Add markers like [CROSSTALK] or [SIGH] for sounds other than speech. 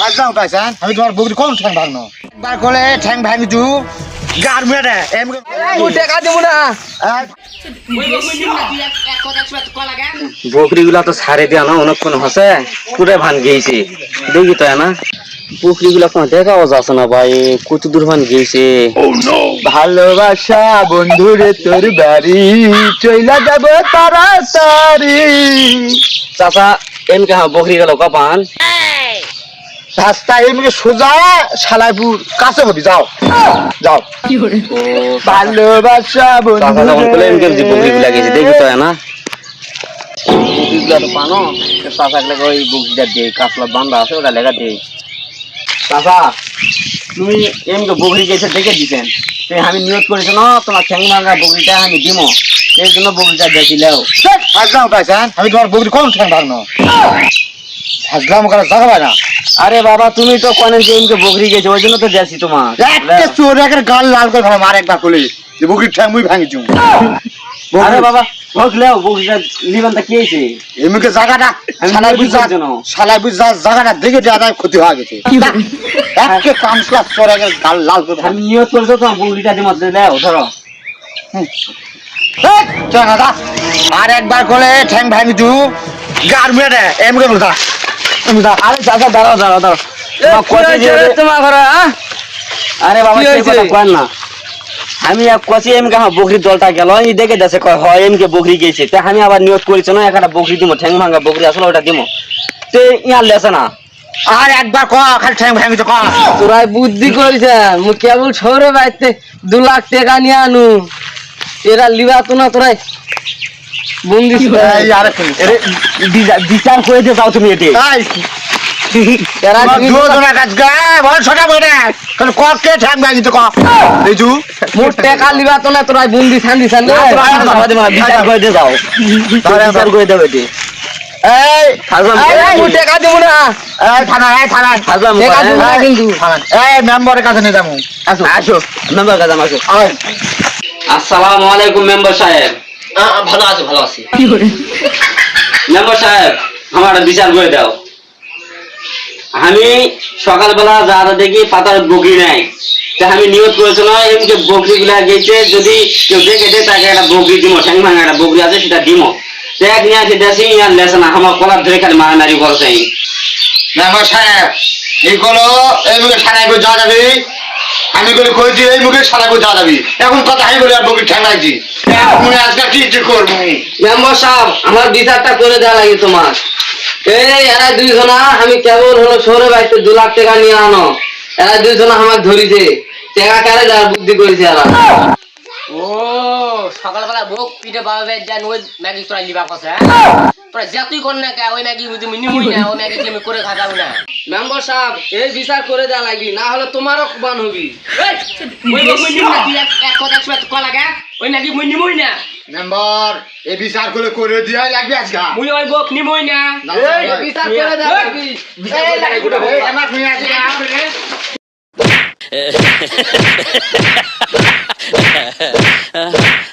আমি তোমার বকরি কোন ঠ্যাং ভাঙনো একবার কলে ঠ্যাং ভাঙিছু গার মেয়ে দে টাকা দিব না। বকরি গুলা তো ছাড়ে দিয়া না অনেকক্ষণ হসে পুরে ভান গেছে দেখি তো না? পুকুরি গুলা কোনো দেখা যাচ্ছে না ভাই? কত দূর ভান গেছে ভালোবাসা বন্ধুরে তোর বাড়ি। চইলা যাব তাড়াতাড়ি। চাচা এমকে হ্যাঁ বকরি গেল কপান রাস্তা এমনি সোজা সালাইপুর কাছে হবি যাও। যাও। ভালোবাসা গেছে দেখি তো না? পানো? ওই দিয়ে বান্ধা আছে ওটা লেখা দিয়ে। তুমি এমকে বকরি গেছে দেখে দিছেন। তো আমি নিয়োগ করেছি না তোমার ঠ্যাং ভাঙা বকরিটা আমি জন্য বকরিটা দেখিলেও তোমার বকরি কোন ঠ্যাং ভাঙনো করা জায়গা না। আরে বাবা তুমি তো কনেন যে এমকে বকরি গেছে ওই জন্য তো যাচ্ছি তোমার। একটা চোর একের গাল লাল করে আর একবার খুলে। যে বকরির ঠ্যাং মুই ভাঙিছু আরে বাবা বকলেও বকরিটা নিবেন তা জায়গাটা বুঝা বুঝা জায়গাটা দেখে যা ক্ষতি হয়ে গেছে। একে কামসলা চোর একের গাল লাল করে আমি নিয়োগ করেছ তোমার বকরিটা দিমো দেও ধরো। আর একবার করে ঠ্যাং ভাঙিছু গার মেয়ে দে এমনি বলতা। আরে চাচা দাঁড়াও দাঁড়াও দাঁড়াও। তোমার কচি যে- তোমার ঘরে আরে বাবা কি সেই হয়েছে? কথা কয় না। আমি এক কচি এমকে হ্যাঁ বকরির দলটা গেল। এই দেখে দেশে কয় হয় এমকে বকরি গেছে। তা আমি আবার নিয়োগ করেছি না একটা বকরি দিমো ঠ্যাং ভাঙা বকরি আসলে ওটা দিমো। তে ইয়ার লেছে না। আর একবার ক খালি ঠ্যাং ভাঙিছু ক। তোরাই বুদ্ধি করেছে মু কেবল শহরে বাইতে দু লাখ টাকা নিয়ে আনু। এরা লিবা তো না তোরাই। বিচার করে দিয়ে যাও তুমি এটি। এই এরা তোমার তুমি- দুজনের কাজ গা বল ছটা বইরে তাহলে ক কে ঠ্যাং ভাঙিছু ক এইছু মোট টাকা লিবা তো তোরাই বন্দি শান্তি শান্তি না, তোরা আর যাবা দিবা না, বিচার করে দিয়ে যাও। বিচার করে দেবে এটি। এই হাজলাম দিব না। এই থানা থানা হাজলাম টাকা দিব না এই, কিন্তু। থানায়। এই মেম্বারের কাছে নিয়ে যাব। আসো। আসো। মেম্বার কাছে আসসালামু আলাইকুম মেম্বার সাহেব। ভালো আছে ভালো আছে। মেম্বার সাহেব আমার বিচার করে দাও। আমি সকালবেলা যারা দেখি পাতার বকরি নাই। তা আমি নিয়োগ করেছিলাম এমনি বকরি গুলা গেছে যদি কেউ দেখে দেয় তাকে একটা বকরি দিব ঠ্যাং ভাঙা একটা বকরি আছে সেটা দিব দেখ নিয়ে আসি দেশি আর লেসে না আমার কলার ধরে খালি মারামারি করছে। মেম্বার সাহেব এইগুলো এই মুখে সারাই করে যাওয়া যাবে আমি বলে কইছি এই মুখে সারা কোথা যাবি এখন কথা আমি বলে আর বকি ঠেঙাইছি মনে আজকে কি কি করব? মেম্বার সাহেব আমার বিচারটা করে দেওয়া লাগে তোমার। এই এরা দুইজনা আমি কেবল হলো শহরে বাইতে দু লাখ টাকা নিয়ে আনো। এরা দুইজনা আমার ধরিছে। টাকা কারে দেওয়ার বুদ্ধি করেছে এরা? ও সকালবেলা ভোগ পিঠে বাবা যান ওই ম্যাগি তোরা লিবা কষে তোরা যতই কর না কে ওই ম্যাগি তুমি নিমুই না ওই ম্যাগি তুমি করে না। মেম্বার সাহেব এই বিচার করে দেওয়া লাগি না হলে তোমারও বান হবি। তুই এক- কথা কল ওই ম্যাগি মুই না। মেম্বার এই বিচার করে করে দিয়া লাগবে আজকে। মুই ওই না এই বিচার করে বিচার করে আমার। [LAUGHS] [LAUGHS]